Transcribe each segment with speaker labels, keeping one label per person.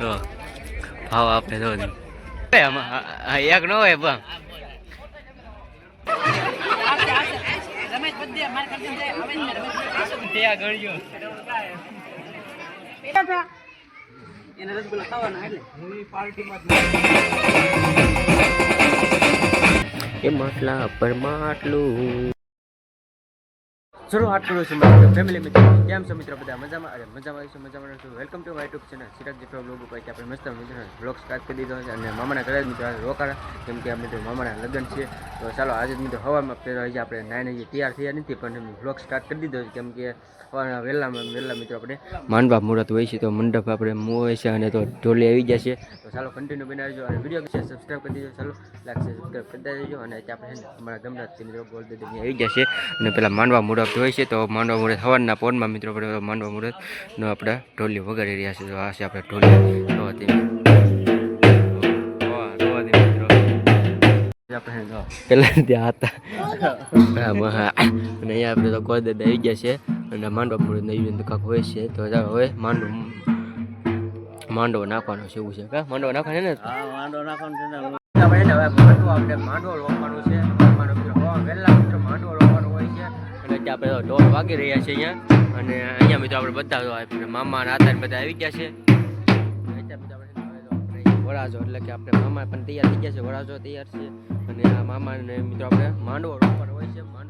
Speaker 1: તો ભાવ આપે તો જ. એક ન હોય પણ. એ માટલા પર માટલું. શરૂઆત કરું છું મારા ફેમિલી મિત્રો, કેમ છો મિત્રો? બધા મજામાં? અરે, મજામાં આવીશું મજામાં રહીશું welcome to my YouTube channel Siraj જેટલો બ્લોગ ઉપર આપણે મસ્ત મિત્રો બ્લોગ સ્ટાર્ટ કરી દીધો છે. અને મામાના ઘરે મિત્રો રોકાણા. કેમ કે આપણે તો મામાના લગ્ન છે તો ચાલો, આજે મિત્રો હવામાં પહેલાં આપણે નાઈને હજી તૈયાર થયા નથી, પણ બ્લોગ સ્ટાર્ટ કરી દીધો છે. કેમ કે સવારના વહેલામાં વહેલા મિત્રો આપણે. માંડવા મુહૂર્ત હોય છે તો મંડપ આપણે મું હોય છે અને તો ઢોલી આવી જશે. તો ચાલો કન્ટિન્યુ બનાવજો અને વીડિયો છે સબસ્ક્રાઈબ કરી દેજો. ચાલો છે સબસ્ક્રાઈબ કરી દેજો. અને આપણે છે અમારા ગમરાજથી મિત્રો ગોલ્ડ આવી જશે. અને પેલા માંડવા મુહૂર્ત હોય છે તો માંડવા મુહૂર્ત સવારના પોનમાં મિત્રો આપણે માંડવા મુહૂર્તનો આપણે ઢોલી વગાડી રહ્યા છે. તો આ છે આપણે ઢોલી. રોવાતી પેલા ત્યાં હતા આમાં હા. અને અહીંયા આપણે તો ગોળ દાદા આવી ગયા છે અને માંડવા મુહૂર્ત આવી તો કાંક હોય છે તો હવે માંડવો માંડવો નાખવાનો છે એવું છે કા માંડવો નાખવાનો છે ને આપણે એને હવે માંડવો આપણે માંડવો રોપવાનું છે વહેલા મિત્રો માંડવો રોપવાનો હોય છે અને ત્યાં આપણે ઢોલ વાગી રહ્યા છે અહીંયા અને અહીંયા મિત્રો આપણે બધા મામા નાતા બધા આવી ગયા છે વરાજો એટલે કે આપણે મામા પણ તૈયાર થઈ ગયા છે વરાજો તૈયાર છે. અને આ મામા ને મિત્રો આપણે માંડવો રોપર હોય છે, માંડવો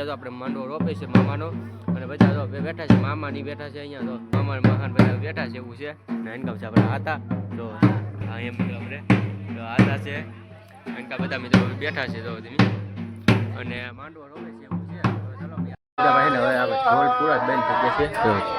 Speaker 1: અત્યારે તો આપણે માંડવો રોપે છે મામાનો. અને બધા તો બેઠા છે મામાની બેઠા છે અહીંયા તો. મામા મહાન બધા બેઠા છે એવું છે. ને છે આપણે હતા તો અહીંયા મિત્રો આપણે. તો આતા છે. નાનકા બધા મિત્રો બેઠા છે તો અને માંડવો રોપે છે એવું છે. હવે ઢોલ પૂરા બંધ થઈ ગયા છે.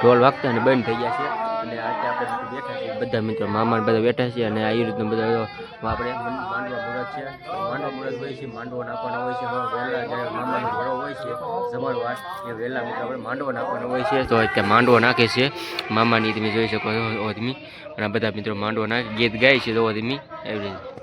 Speaker 1: ઢોલ વાગતા અને બંધ થઈ ગયા છે. અને આજે આપણે બેઠા છીએ બધા મિત્રો મામા બધા બેઠા છે અને આવી રીતનું બધા આપણે માંડવા મુરત છે માંડવા મુરત હોય છે માંડવો નાખવાનો હોય છે વહેલા જ્યારે મામાનો ઘરો હોય છે જમણવાર એ વહેલા મિત્રો આપણે માંડવો નાખવાનો હોય છે તો અત્યારે માંડવો નાખે છે મામાની તમે જોઈ શકો છો ઓધમી અને બધા મિત્રો માંડવો નાખે ગીત ગાય છે તો ઓધમી એવી રીતે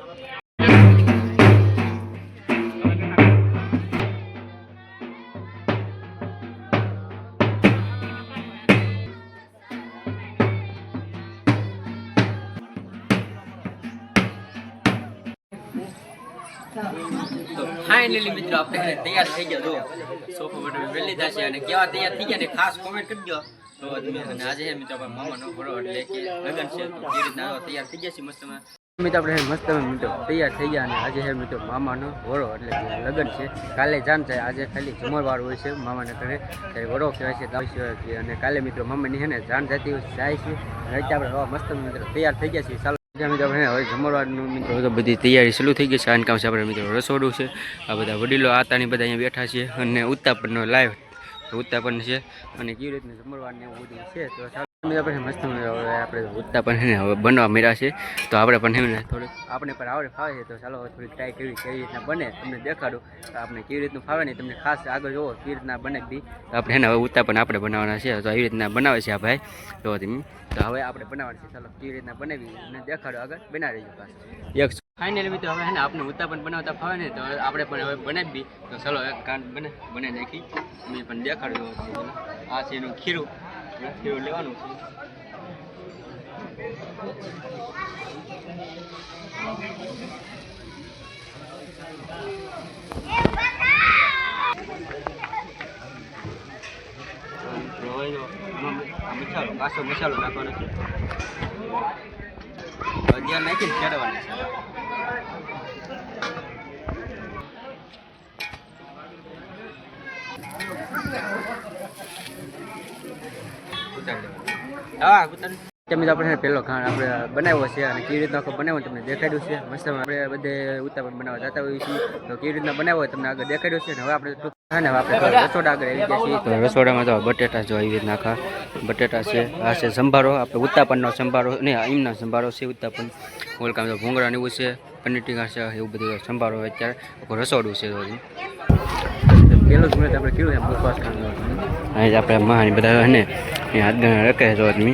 Speaker 1: ફાઇનલી મિત્રો, આપણે તૈયાર થઈ ગયા. જો, સોફા બટન લીધા અને કેવા તૈયાર થઈ ગયા ને ખાસ કોમેન્ટ કરજો તો અને આજે છે મિત્રો, આપણે મામાનો ઘોડો એટલે કે લગન છે, તો રીતના તૈયાર થઈ ગયા છે મસ્તમાં મિત્રો, આપણે મસ્ત મિત્રો તૈયાર થઈ ગયા અને આજે હે મિત્રો મામાનો ઘોડો એટલે લગ્ન છે. કાલે જાન થાય, આજે ખાલી જમણવાર હોય છે મામાને ઘરે. ત્યારે વડો કહેવાય છે અને કાલે મિત્રો મામાની હે ને જાણ જતી જાય છે. અને આપણે મસ્ત મિત્રો તૈયાર થઈ ગયા છીએ. મિત્રો આપણે હવે જમણવારનું મિત્રો તો બધી તૈયારી શરૂ થઈ ગઈ છે. આન કામ છે આપણે મિત્રો રસોડું છે. આ બધા વડીલો આતાની બધા અહીંયા બેઠા છે અને ઉત્તાપનનો લાઈવ ઉત્તાપન છે અને કેવી રીતનું જમરવાનું એવું બધું છે, તો મસ્ત હવે આપણે ઉત્તાપન છે હવે બનવા મળ્યા છે. તો આપણે પણ એમને થોડુંક આપણે પણ આવડે ફાવે છે. તો ચાલો થોડીક ટ્રાય કરવી કેવી રીતના બને, તમને દેખાડું. તો આપણે કેવી રીતનું ફાવે નહીં તમને ખાસ આગળ જોવો, કેવી રીતના બને બી. આપણે એને હવે ઉત્તાપન આપણે બનાવવાના છે. તો આવી રીતના બનાવે છે આ ભાઈ. તો હવે આપણે બનાવવાનું ચાલો, કેવી રીતના બનાવી દેખાડો આગળ. બનાવી પાછું. એક ફાઇનલી મિત્રો, હવે ને આપણે બનાવતા ફાવે ને, તો આપણે પણ હવે બનાવી તો ચાલો, એક કાંડ બને બને મેં પણ દેખાડ્યું આ ખીરું. ખીરું લેવાનું મસાલો પાછો મસાલો નાખવાનો છે ધ્યાન નાખીને ચડવાનું છે હા તમે તો આપણે પહેલો ખાણ આપણે બનાવ્યો છે અને કેવી રીતના બનાવ્યો તમને દેખાડ્યું છે. મસ્ત આપણે બધે ઉત્તાપન બનાવવા જતા હોઈએ છીએ. તો કેવી રીતના બનાવ્યો તમને આગળ દેખાડ્યું છે અને હવે આપણે હા આપણે રસોડા આગળ આવી ગયા છીએ. તો રસોડામાં તો બટેટા જો આવી રીતના આખા બટેટા છે આ છે સંભારો આપણે ઉત્તાપનનો સંભારો ને એમના સંભારો છે ઉત્તાપન. ઓલકામ તો ભૂંગળા ને એવું છે પનીર ટીકા છે એવું બધું સંભારો અત્યારે. આખું રસોડું છે તો. પેલું જ આપણે કીધું એમ ઉપવાસ કરવાનો. આપણે મહાની બધા ને એ હાથ ગણા રખે आदमी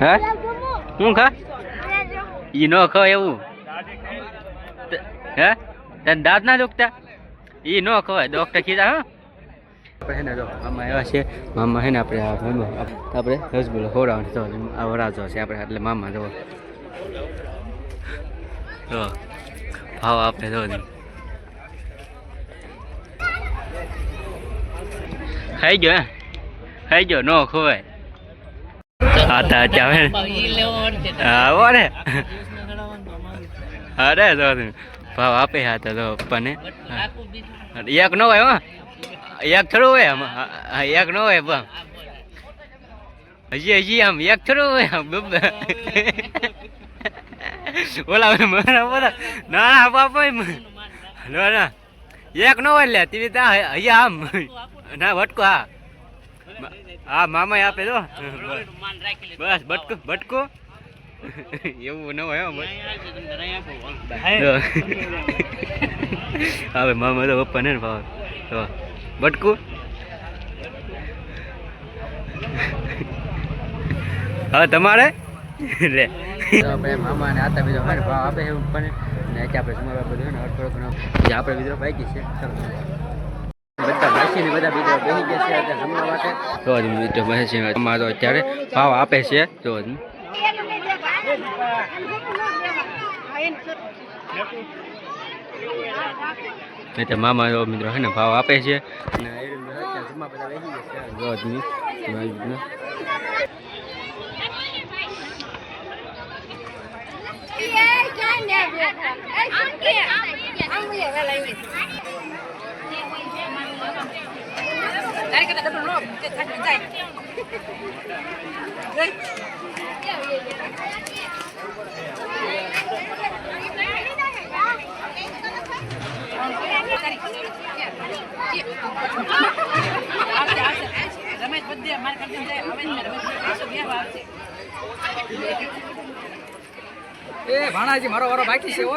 Speaker 1: હા? શું ખા? ઈ નો ખો એવું. હે? તને દાંત ના દુખતા? ઈ નો ખવાય ડોક્ટર કીધા, હા. આપણે હે મામા એવા છે. મામા હે આપણે આપણે રસગુલ્લો ખવડાવવાનું તો આ છે આપણે, એટલે મામા જો. ભાવ આપે જો ખાઈ ગયો ખાઈ ગયો નો ખોવાય હા તા ચાવે હા ઓરે અરે તું. ભાવ આપે હા તો પપ્પાને એક નો હોય હો એક થોડું હોય આમ એક નો હોય પણ હજી હજી આમ એક થોડું હોય આમ બબ્બે. ઓલા મારા બોલા ના ના બાપા ના ના એક નો હોય લે તીવી ત્યાં હજી આમ ના વટકો હા. હા મામા આપે તો બસ બટકો બટકો એવું ન હોય હવે મામા તો પપ્પા ને ભાવ. તો બટકું હવે તમારે? લે. આપણે મામા ને આતા બીજો ભાવ આપે એવું પણ. ને કે આપણે જમાડવા બધું આપણે બીજો બાકી છે. બધા બધા બીજા બેસી ગયા અત્યારે મિત્રો છે અત્યારે ભાવ આપે છે. તો જ નહીં તો મામા જો મિત્રો હે ને ભાવ આપે છે. અને જમવા બધા બેસી ગયા છે.
Speaker 2: રમેશ બધે મારે કરતા જાય હવે રમેશ
Speaker 3: એ ભાણાજી મારો વારો બાકી છે હો.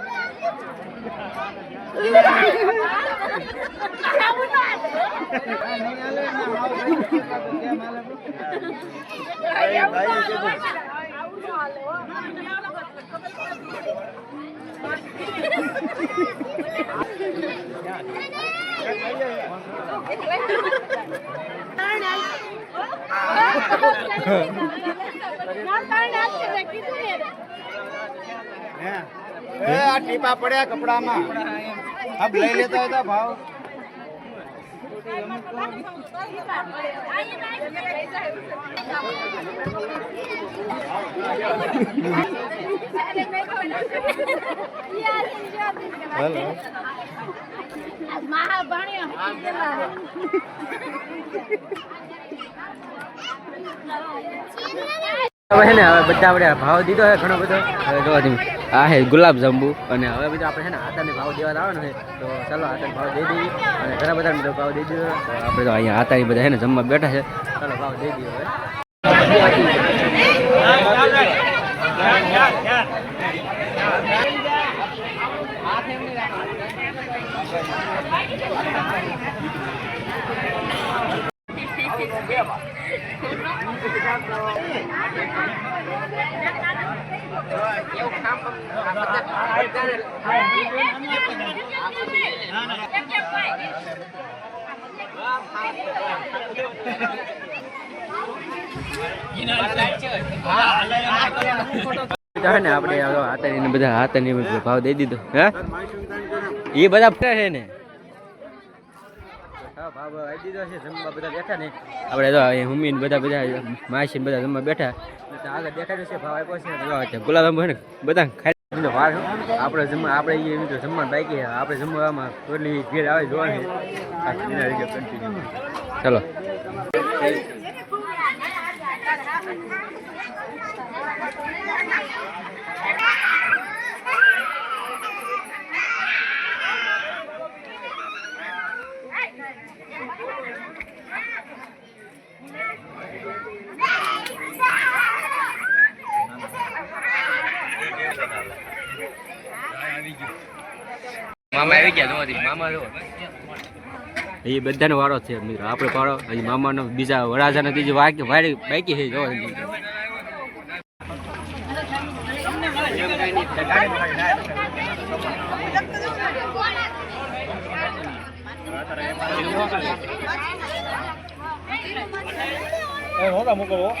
Speaker 3: દેવાના એક જ દે ભાઈ.
Speaker 4: એ આ ટીપા પડ્યા કપડામાં. હબ લઈ લેતા હતા ભાવ.
Speaker 1: હવે ને હવે બધા આપણે ભાવ દીધો હે ઘણો બધો. હવે જોવા તમે આ હે ગુલાબ જાંબુ. અને હવે બધા આપણે છે ને આતાને ભાવ દેવા આવવાનો છે. તો ચાલો આતાને ભાવ દઈ દઈએ. અને ઘણા બધા મિત્રો ભાવ દઈ દીધો. આપણે તો અહીંયા આતાની બધા છે ને જમવા બેઠા છે. ચાલો ભાવ દઈ દઈએ હવે. ને આપણે અત્યારે બધા હાથ ભાવ દઈ દીધો હા એ બધા ફરે છે ને આપણે તો મમ્મી બધા બધા માસી બધા જમવા બેઠા. આગળ દેખાડ્યું છે, ભાવ આપ્યો છે. ગુલાબ બધા ખાઈ વાર. આપણે જમવા, આપણે જમવાનું બાકી આપણે જમવામાં કેટલી ભીડ આવે જોવાની. આ dinner રહી મામા આવી ગયા જોવાથી મામા જો. એ બધાનો વારો છે મિત્રો. આપણે પાડો હજી મામાનો બીજા વરાજાનો ત્રીજી વાકી વાડી બાકી છે જો
Speaker 2: પપ્પા કોને ખબર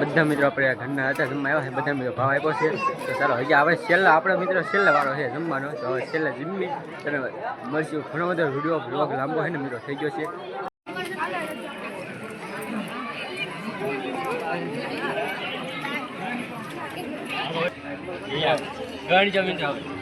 Speaker 1: બધા મિત્રો આપણે ઘરના હતા, જમવા આવ્યા છે, બધા મિત્રો ભાવ આપ્યો છે. તો ચાલો, હજી આપણે છેલ્લા, આપણા મિત્રો છેલ્લા વાળો છે જમવાનો. તો હવે છેલ્લા જમી તને મળશું. ઘણો બધો વીડિયો બ્લોગ લાંબો છે ને, મિત્રો, થઈ ગયો છે. ઘણી જમીન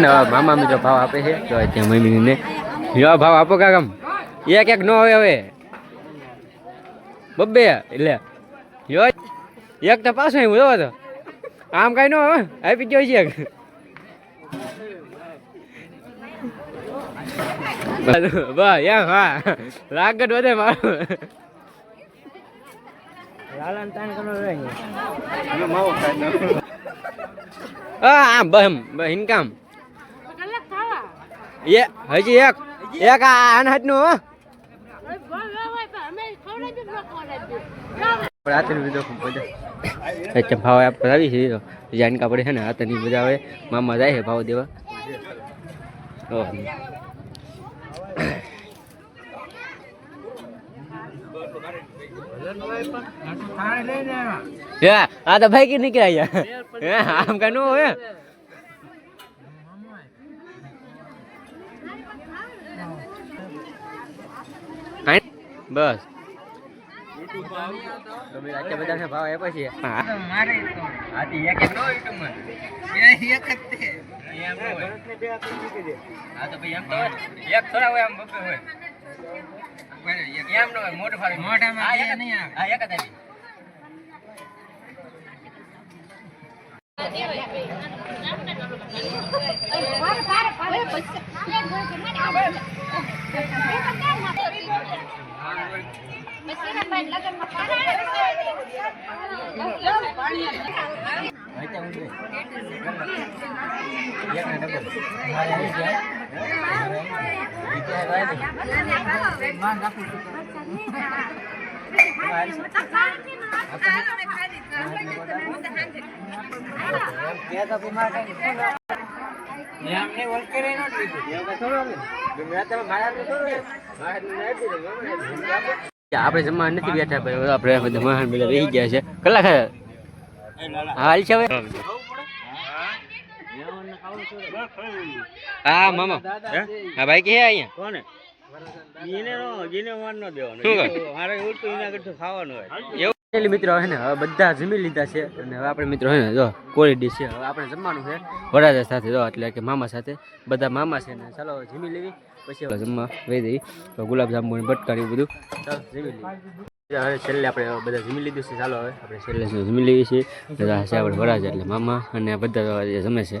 Speaker 1: ને મામા બીજો ભાવ આપે છે. તો ત્યાં મમ્મી ને. યો ભાવ આપો કાકમ એક એક નો હોય હવે. બબ્બે, એટલે. એક તો પાછો આવ્યો જોવો તો. આમ કઈ નો હવે આપી ગયો છે એક. બસ એમ હા લાગત વધે મારું હા આમ બહમ હિનકામ
Speaker 2: કલાક ખાવા
Speaker 1: એ હજી એક એક આ
Speaker 2: ખવડાવી જ
Speaker 1: રાત્રે બીજો ખૂબ બધા અચ્છા ભાવ આપ આવી છે તો જાનકા પડે છે ને હાથની બધા હવે મામા જાય છે ભાવ દેવા ઓહ. હે આ તો ભાઈ નીકળ્યા હે, આમ કાનું હોય બસ બધા ભાવ આપ્યા છે હા. હાથી એક એક નો યુટ્યુબમાં હા તો ભાઈ એમ તો એક થોડા હોય આમ બબ્બે હોય. એમ નો મોટું ફાડી. મોઢામાં હા એક જ હા એક જ આવી આપણે જમવા નથી બેઠા આપડે આપણે બધા રહી ગયા છે. કલાક હાલ છે હવે? હા મામા. હા ભાઈ કે અહીંયા.
Speaker 4: કોને?
Speaker 1: મિત્રો હે ને બધા જમી લીધા છે. અને હવે આપણે મિત્રો હે ને જો કોળી ડીશ છે. હવે આપણે જમવાનું છે. વરાજા સાથે જો એટલે કે મામા સાથે. બધા મામા છે ને ચાલો જમી લેવી. પછી હવે જમવા વહી જઈ. તો ગુલાબ જાંબુ બટકા ને એવું બધું. ચાલો જમી લેવી હવે છેલ્લે આપણે બધા જમી લીધું છે. ચાલો હવે આપણે છેલ્લે જમી લેવી છીએ. છે આપણે વરાજ એટલે મામા. અને બધા જમે છે.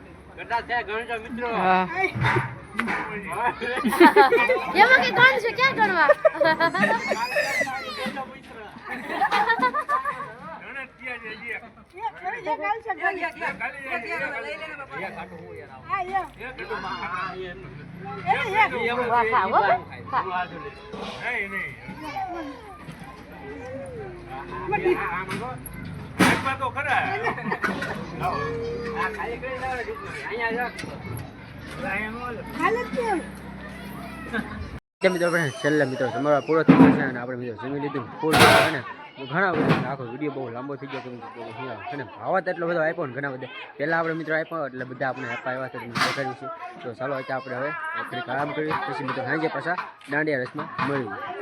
Speaker 2: એમાં કે કોણ છે? ક્યાં ગણવા વાહ,
Speaker 1: છેલ્લે મિત્રો તમારા પૂરો થઈ છે અને આપણે મિત્રો જમી લીધું ફૂલ અને ઘણા બધા આખો વીડિયો બહુ લાંબો થઈ ગયો અને ભાવત એટલો બધો આપ્યો ને ઘણા બધા. પહેલાં આપણે મિત્રો આપ્યો એટલે બધા આપણે આપવા આવ્યા છે તો ચાલો અત્યારે આપણે હવે થોડીક આરામ પછી મિત્રો સાંજે પાછા દાંડિયા રસમાં મળ્યું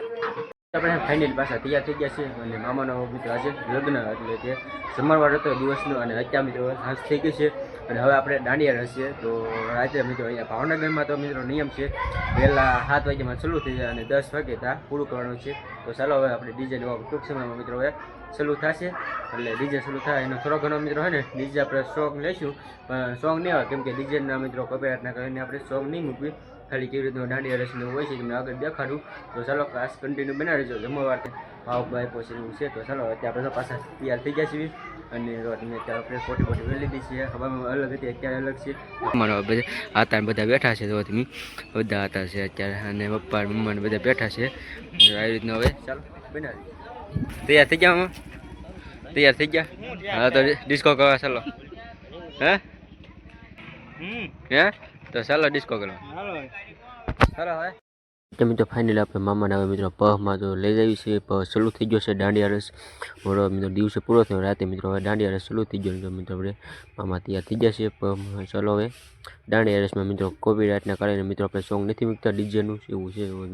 Speaker 1: આપણે ફાઇનલ પાછા તૈયાર થઈ ગયા છે અને મામાનો મિત્રો આજે લગ્ન એટલે કે જમણવાર હતો દિવસનો અને અત્યારે મિત્રો સાંજ થઈ ગઈ છે અને હવે આપણે દાંડિયા રસ તો રાત્રે મિત્રો અહીંયા ભાવનગરમાં તો મિત્રો નિયમ છે પહેલાં સાત વાગ્યામાં ચાલુ થઈ જાય અને દસ વાગે ત્યાં પૂરું કરવાનું છે. તો ચાલો હવે આપણે ડીજે ટૂંક સમયમાં મિત્રો હવે ચાલુ થશે. એટલે ડીજે ચાલુ થાય, એનો થોડો ઘણો મિત્રો હોય ને, ડીજે આપણે સોંગ લઈશું. પણ સોંગ નહીં આવે, કેમ કે ડીજેના મિત્રો કોપીરાઇટના કરીને આપણે સોંગ નહીં મૂકવી. ખાલી કેવી રીતનું દાંડિયા રસનું હોય છે તમને આગળ દેખાડું તો ચાલો ખાસ કન્ટિન્યુ બનાવી દેજો જમવા ભાવ ભાઈ એવું છે તો ચાલો અત્યારે આપણે પાછા તૈયાર થઈ ગયા છીએ. અને તમે અત્યારે આપણે ખોટી ખોટી વેલી લીધી છે. હવામાં અલગ હતી અત્યારે અલગ છે. મારા બધા હતા બધા બેઠા છે તો તમે બધા હતા છે અત્યારે. અને પપ્પા મમ્મા ને બધા બેઠા છે. આવી રીતના હવે ચાલો બનાવી તૈયાર થઈ ગયા મમ્મા તૈયાર થઈ ગયા? હા તો ડિસ્કો કરવા ચાલો. હે? હે? તો ચાલો ડિસ્કો કરવા. ચાલો હવે તો મિત્રો ફાઇનલી આપણે મામાને હવે મિત્રો પહમાં તો લઈ જઈએ છીએ પહ સલું થઈ ગયો છે દાંડિયા રસ. મોડો મિત્રો દિવસે પૂરો થયો રાતે મિત્રો હવે દાંડિયા રસ સલું થઈ ગયો મિત્રો મિત્રો આપણે મામા તૈયાર થઈ ગયા છે પહમાં. ચલો હવે દાંડિયા રસમાં મિત્રો કોપીરાઇટના કારણે મિત્રો આપણે સોંગ નથી મૂકતા ડીજેનું એવું છે એવું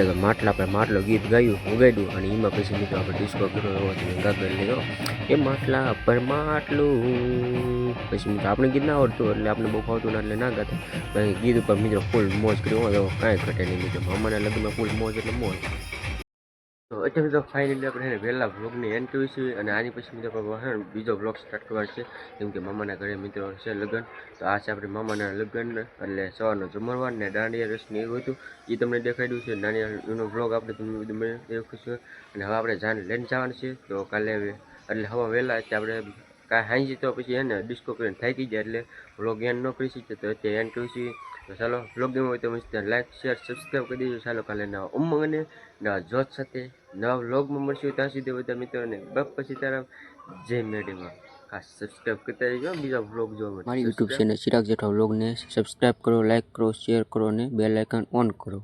Speaker 1: આપણે માટલા પર માટલો ગીત ગાયું, ઉગાડ્યું અને એમાં પછી મિત્રો આપણે ડિસ્કો કર્યો એવો ગાગર લીધો. એ માટલા પર માટલું. પછી મિત્રો આપણે ગીત ના આવડતું એટલે આપણે બહુ ફાવતું ના એટલે ના ગાતા. ગીત ઉપર મિત્રો ફૂલ મોજ કર્યો. હોય તો કાંઈ ઘટે નહીં મિત્રો. મામાના લગ્નમાં ફૂલ મોજ એટલે મોજ. તો અત્યારે મિત્રો ફાઇનલી આપણે એને વહેલા બ્લોગની એન્ડ કરીશું અને આની પછી મિત્રો આપણે બીજો બ્લોગ સ્ટાર્ટ કરવાનો છે. કેમ કે મામાના ઘરે મિત્રો છે લગ્ન. તો આ છે આપણે મામાના લગ્ન એટલે સવારનો જમરવાન ને દાંડિયા રસને એવું હતું. એ તમને દેખાડ્યું છે. દાંડિયાનો બ્લોગ આપણે તમને તમે દેખાડશું અને હવે આપણે જાન લઈને જવાનું છે. તો કાલે એટલે હવા વહેલા એટલે આપણે કાંઈ હાંજી તો પછી એને ડિસ્કો કરીને થાકી જાય એટલે વ્લોગ એન્ડ ન કરી શકીએ તો અત્યારે એન્ડ કરીશું તો ચાલો વ્લોગ ગમ્યો હોય તો મસ્ત લાઈક શેર સબસ્ક્રાઈબ કરી દેજો. ચાલો, કાલે નવા ઉમંગ અને નવા જોત સાથે નવા વ્લોગમાં મળશું. ત્યાં સુધી બધા મિત્રોને બપ પછી તરફ જય મેડીમાં ખાસ સબસ્ક્રાઈબ કરતા રહેજો. બીજા વ્લોગ જોવા માટે મારી યુટ્યુબ ચેનલ ચિરાગ જેઠા વ્લોગને સબસ્ક્રાઈબ કરો લાઈક કરો શેર કરો અને બેલ આઇકન ઓન કરો.